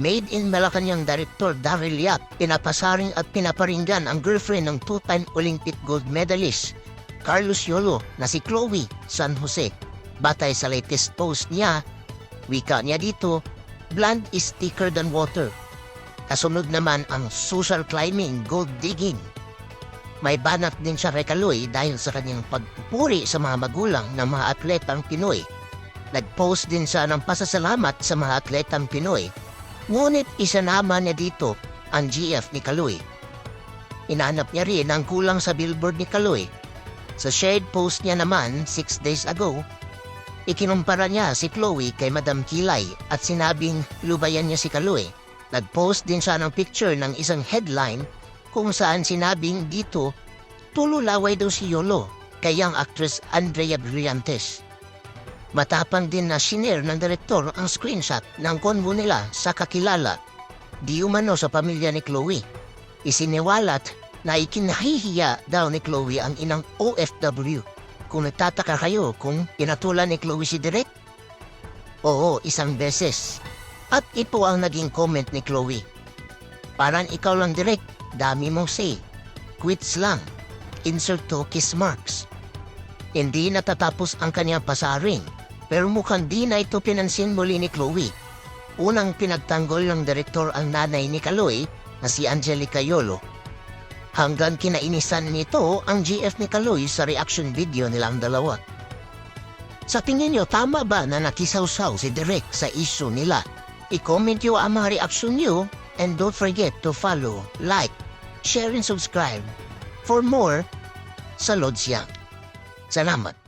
Made in Malacanang Director Daryl Yap, pinapasaring at pinaparinggan ang girlfriend ng two-time Olympic gold medalist Carlos Yolo na si Chloe San Jose. Batay sa latest post niya, wika niya dito, Bland is thicker than water. Kasunod naman ang social climbing, gold digging. May banat din siya kay Kaloy dahil sa kanyang pagpupuri sa mga magulang ng mga atletang Pinoy. Nag-post din siya ng pasasalamat sa mga atletang Pinoy. Ngunit isanama niya dito ang GF ni Kaloy. Inanap niya rin ang kulang sa billboard ni Kaloy. Sa shared post niya naman 6 days ago, ikinumpara niya si Chloe kay Madam Kilay at sinabing lubayan niya si Kaloy. Nag-post din siya ng picture ng isang headline kung saan sinabing dito, tululaway daw si Yolo, kayang actress Andrea Brillantes. Matapang din na sinare ng direktor ang screenshot ng konvo nila sa kakilala, di umano sa pamilya ni Chloe. Isiniwalat na ikinahihiya daw ni Chloe ang inang OFW. Kung nagtataka kayo kung pinatulan ni Chloe si Direk, oo, isang beses. At ito ang naging comment ni Chloe. Parang ikaw lang direct, dami mong say. Quits lang. Insert to kiss marks. Hindi natatapos ang kanyang pasaring, pero mukhang di na ito pinansin muli ni Chloe. Unang pinagtanggol ng direktor ang nanay ni Kaloy na si Angelica Yolo. Hanggang kinainisan nito ang GF ni Kaloy sa reaction video nilang dalawa. Sa tingin nyo, tama ba na nakisawsaw si Direk sa issue nila? I-comment nyo ang mga reaction nyo and don't forget to follow, like, share and subscribe for more sa Lods Yang. Salamat.